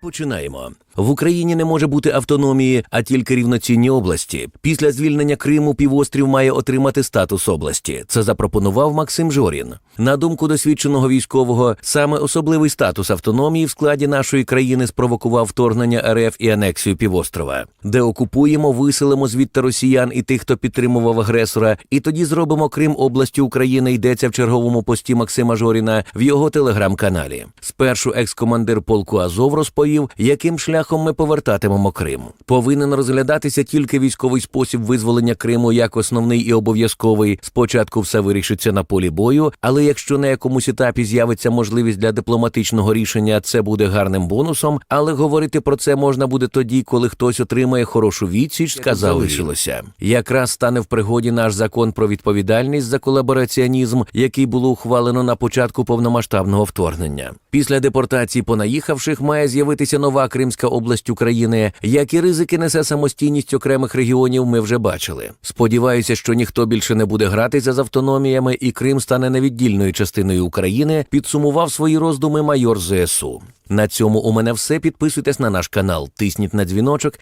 Починаємо. В Україні не може бути автономії, а тільки рівноцінні області. Після звільнення Криму півострів має отримати статус області. Це запропонував Максим Жорін. На думку досвідченого військового, саме особливий статус автономії в складі нашої країни спровокував вторгнення РФ і анексію півострова, де окупуємо, виселимо звідти росіян і тих, хто підтримував агресора, і тоді зробимо Крим областю України. Йдеться в черговому пості Максима Жоріна в його телеграм-каналі. Спершу екс-командир полку Азов розповів, яким шляхом ми повертатимемо Крим. Повинен розглядатися тільки військовий спосіб визволення Криму як основний і обов'язковий. Спочатку все вирішиться на полі бою, але якщо на якомусь етапі з'явиться можливість для дипломатичного рішення, це буде гарним бонусом. Але говорити про це можна буде тоді, коли хтось отримає хорошу відсіч, сказав залишилося. Якраз стане в пригоді наш закон про відповідальність за колабораціонізм, який було ухвалено на початку повномасштабного вторгнення. Після депортації понаїхавших має з'явитися нова Кримська область України. Які ризики несе самостійність окремих регіонів, ми вже бачили. Сподіваюся, що ніхто більше не буде гратися з автономіями, і Крим стане невіддільною частиною України. Підсумував свої роздуми майор ЗСУ. На цьому у мене все. Підписуйтесь на наш канал, тисніть на дзвіночок